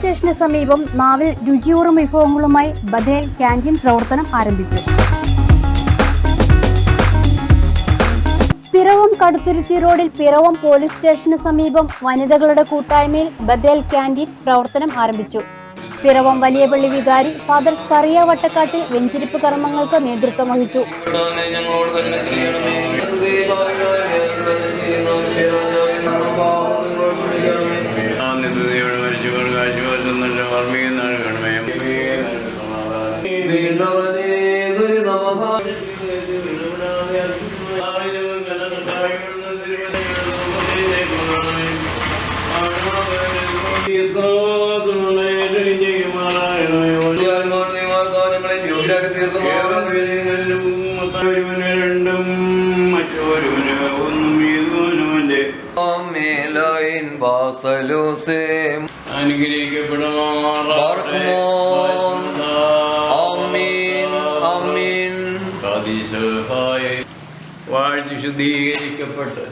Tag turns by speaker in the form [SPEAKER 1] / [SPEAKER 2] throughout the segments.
[SPEAKER 1] സ്റ്റേഷന് സമീപം നാവിൽ രുചിയൂറും വിഭവങ്ങളുമായി Bethel canteen പ്രവർത്തനം ആരംഭിച്ചു. പിറവം കടുത്തുരുത്തി റോഡിൽ പിറവം പോലീസ് സ്റ്റേഷന് സമീപം വനിതകളുടെ കൂട്ടായ്മയിൽ ബദേൽ ക്യാന്റീൻ പ്രവർത്തനം ആരംഭിച്ചു. പിറവം വലിയപള്ളി വികാരി ഫാദർ സ്കറിയ വട്ടക്കാട്ടിൽ വെഞ്ചിരിപ്പ് കർമ്മങ്ങൾക്ക് നേതൃത്വം വഹിച്ചു.
[SPEAKER 2] നല്ല ഓർമ്മയും നൽകണമേ
[SPEAKER 3] വീണ്ടവനേ, ദുരിതമഹാ ആത്മാവിനെ നീ വാഗ്ദാനങ്ങളെ യോഗ്യരാക്കി തീർക്കുമാറാകണമേ.
[SPEAKER 2] രണ്ടും മറ്റൊരുവന്
[SPEAKER 3] ബാസലോസേം.
[SPEAKER 2] ശുദ്ധീകരിക്കപ്പെട്ട്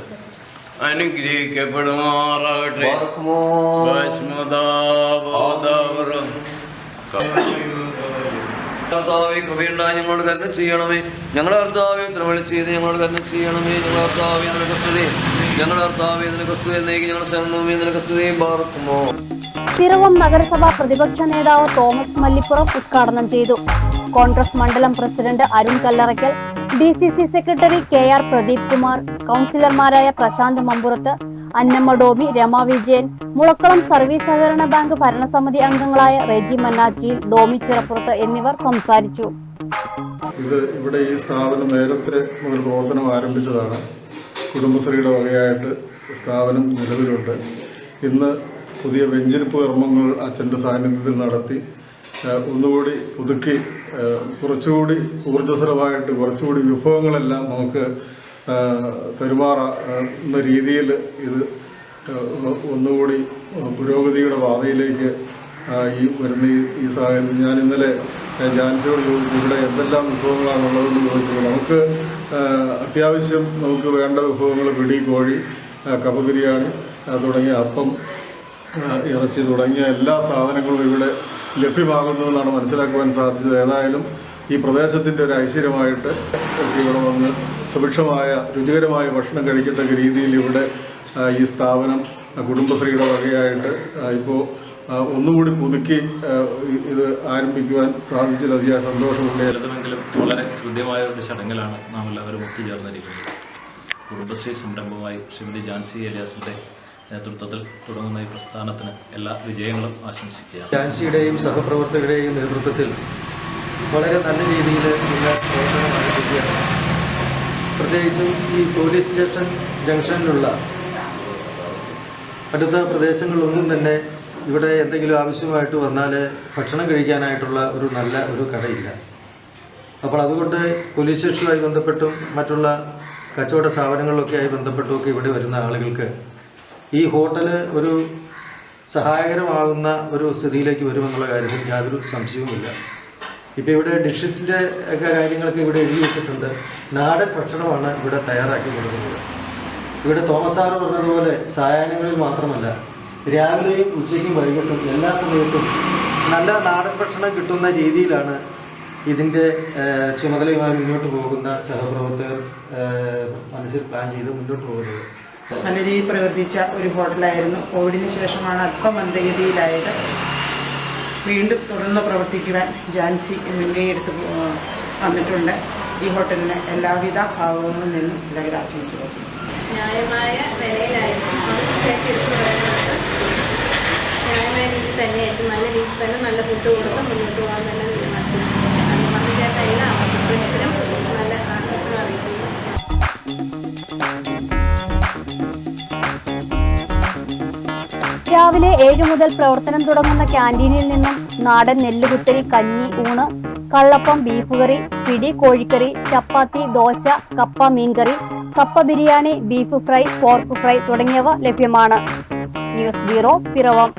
[SPEAKER 2] അനുഗ്രഹിക്കപ്പെടുമാറാകട്ടെ.
[SPEAKER 3] കർത്താവേ ഞങ്ങളോട് കരുണ ചെയ്യണമേ. ഞങ്ങളുടെ കർത്താവെ തിരുമണി ചെയ്ത് ഞങ്ങളോട് കരുണ ചെയ്യണമേ. ഞങ്ങളുടെ കർത്താവെ നിനക്ക് സ്തുതി ഞങ്ങളുടെ കർത്താവെ നിനക്ക് സ്തുതി എന്നേക്ക് ഞങ്ങളുടെ ശരണമേ നിനക്ക് സ്തുതിയും പാർക്കുമോ
[SPEAKER 1] പിറവം നഗരസഭ പ്രതിപക്ഷ നേതാവ് തോമസ് മല്ലിപ്പുറം ഉദ്ഘാടനം ചെയ്തു. കോൺഗ്രസ് മണ്ഡലം president Arun Kallarakkal D C C secretary K R Pradeep Kumar കൗൺസിലർമാരായ പ്രശാന്ത് മമ്പുറത്ത് അന്നമ്മ ഡോമി രമ വിജയൻ മുളക്കുളം സർവീസ് സഹകരണ ബാങ്ക് ഭരണസമിതി അംഗങ്ങളായ റെജി മന്നാച്ചിയിൽ ഡോമി ചിറപ്പുറത്ത് എന്നിവർ സംസാരിച്ചു.
[SPEAKER 4] ഇത് ഇവിടെ ഈ സ്ഥാപനം നേരത്തെ മുതൽ പ്രവർത്തനം ആരംഭിച്ചതാണ്. കുടുംബശ്രീയുടെ വകയായിട്ട് സ്ഥാപനം നിലവിലുണ്ട്. ഇന്ന് പുതിയ വെഞ്ചിരിപ്പ് കർമ്മങ്ങൾ അച്ഛന്റെ സാന്നിധ്യത്തിൽ നടത്തി ഒന്നുകൂടി പുതുക്കി കുറച്ചുകൂടി ഊർജസ്വലമായിട്ട് കുറച്ചുകൂടി വിഭവങ്ങളെല്ലാം നമുക്ക് പെരുമാറുന്ന രീതിയിൽ ഇത് ഒന്നുകൂടി പുരോഗതിയുടെ പാതയിലേക്ക് ഈ വരുന്ന ഈ സാഹചര്യത്തിൽ ഞാൻ ഇന്നലെ ജാൻസിയോട് ചോദിച്ചു ഇവിടെ എന്തെല്ലാം വിഭവങ്ങളാണുള്ളതെന്ന് ചോദിച്ചു നമുക്ക് അത്യാവശ്യം നമുക്ക് വേണ്ട വിഭവങ്ങൾ പിടി കോഴി കപ്പ ബിരിയാണി തുടങ്ങിയ അപ്പം ഇറച്ചി തുടങ്ങിയ എല്ലാ സാധനങ്ങളും ഇവിടെ ലഭ്യമാകുന്നുവെന്നാണ് മനസ്സിലാക്കുവാൻ സാധിച്ചത്. ഏതായാലും ഈ പ്രദേശത്തിന്റെ ഒരു ഐശ്വര്യമായിട്ട് ഇവിടെ വന്ന് സുഭിക്ഷമായ രുചികരമായ ഭക്ഷണം കഴിക്കത്തക്ക രീതിയിൽ ഇവിടെ ഈ സ്ഥാപനം കുടുംബശ്രീയുടെ വകയായിട്ട് ഇപ്പോൾ ഒന്നുകൂടി പുതുക്കി ഇത് ആരംഭിക്കുവാൻ സാധിച്ചതിൽ അതിയായ സന്തോഷമുണ്ട്
[SPEAKER 5] ചിലതുമെങ്കിലും വളരെ ഹൃദ്യമായ ഒരു ചടങ്ങിലാണ് നാം എല്ലാവരും ഒത്തുചേർന്നിരിക്കുന്നത്. കുടുംബശ്രീ സംരംഭമായി ശ്രീമതി ജാൻസി എലിയാസിന്റെ നേതൃത്വത്തിൽ തുടങ്ങുന്ന ഈ പ്രസ്ഥാനത്തിന് എല്ലാ വിജയങ്ങളും ആശംസിക്കുകയാണ്.
[SPEAKER 6] ജാൻസിയുടെയും സഹപ്രവർത്തകരുടെയും നേതൃത്വത്തിൽ വളരെ നല്ല രീതിയിൽ ഇന്ന് പ്രവർത്തനം ആരംഭിക്കുകയാണ് പ്രത്യേകിച്ചും ഈ പോലീസ് സ്റ്റേഷൻ ജംഗ്ഷനിലുള്ള അടുത്ത പ്രദേശങ്ങളിലൊന്നും തന്നെ ഇവിടെ എന്തെങ്കിലും ആവശ്യമായിട്ട് വന്നാൽ ഭക്ഷണം കഴിക്കാനായിട്ടുള്ള ഒരു നല്ല ഒരു കടയില്ല. അപ്പോൾ അതുകൊണ്ട് പോലീസ് സ്റ്റേഷനുമായി ബന്ധപ്പെട്ടും മറ്റുള്ള കച്ചവട സ്ഥാപനങ്ങളിലൊക്കെ ആയി ബന്ധപ്പെട്ടുമൊക്കെ ഇവിടെ വരുന്ന ആളുകൾക്ക് ഈ ഹോട്ടൽ ഒരു സഹായകരമാകുന്ന ഒരു സ്ഥിതിയിലേക്ക് വരുമെന്നുള്ള കാര്യത്തിൽ യാതൊരു സംശയവുമില്ല. ഇപ്പോൾ ഇവിടെ ഡിഷസിന്റെ ഒക്കെ കാര്യങ്ങളൊക്കെ ഇവിടെ എഴുതി വെച്ചിട്ടുണ്ട്. നാടൻ ഭക്ഷണമാണ് ഇവിടെ തയ്യാറാക്കി കൊടുക്കുന്നത്. ഇവിടെ തോമസ് സാറ് പറഞ്ഞതുപോലെ സായാഹ്നങ്ങളിൽ മാത്രമല്ല രാവിലെയും ഉച്ചയ്ക്കും വൈകിട്ടും എല്ലാ സമയത്തും നല്ല നാടൻ ഭക്ഷണം കിട്ടുന്ന രീതിയിലാണ് ഇതിന്റെ ചുമതലയുമായി മുന്നോട്ട് പോകുന്ന സഹപ്രവർത്തകർ മനസ്സിൽ പ്ലാൻ ചെയ്ത് മുന്നോട്ട് പോകുന്നത്.
[SPEAKER 7] നല്ല രീതിയിൽ പ്രവർത്തിച്ച ഒരു ഹോട്ടലായിരുന്നു. കോവിഡിന് ശേഷമാണ് അല്പം മന്ദഗതിയിലായത് വീണ്ടും തുടർന്ന് പ്രവർത്തിക്കുവാൻ ജാൻസി മുൻകൈ എടുത്ത് വന്നിട്ടുണ്ട്. ഈ ഹോട്ടലിന് എല്ലാവിധ ഭാവങ്ങളിൽ നിന്നും എല്ലാവരും ആശംസിക്കുന്നു
[SPEAKER 8] ന്യായമായ വിലയിലായിരുന്നു
[SPEAKER 1] രാവിലെ ഏഴ് മുതൽ പ്രവർത്തനം തുടങ്ങുന്ന ക്യാന്റീനിൽ നിന്നും നാടൻ നെല്ലുകുത്തരി കഞ്ഞി ഊണ് കള്ളപ്പം ബീഫ് കറി പിടി കോഴിക്കറി ചപ്പാത്തി ദോശ കപ്പ മീൻകറി കപ്പ biryani beef fry pork fry തുടങ്ങിയവ ലഭ്യമാണ്. News bureau Piravom.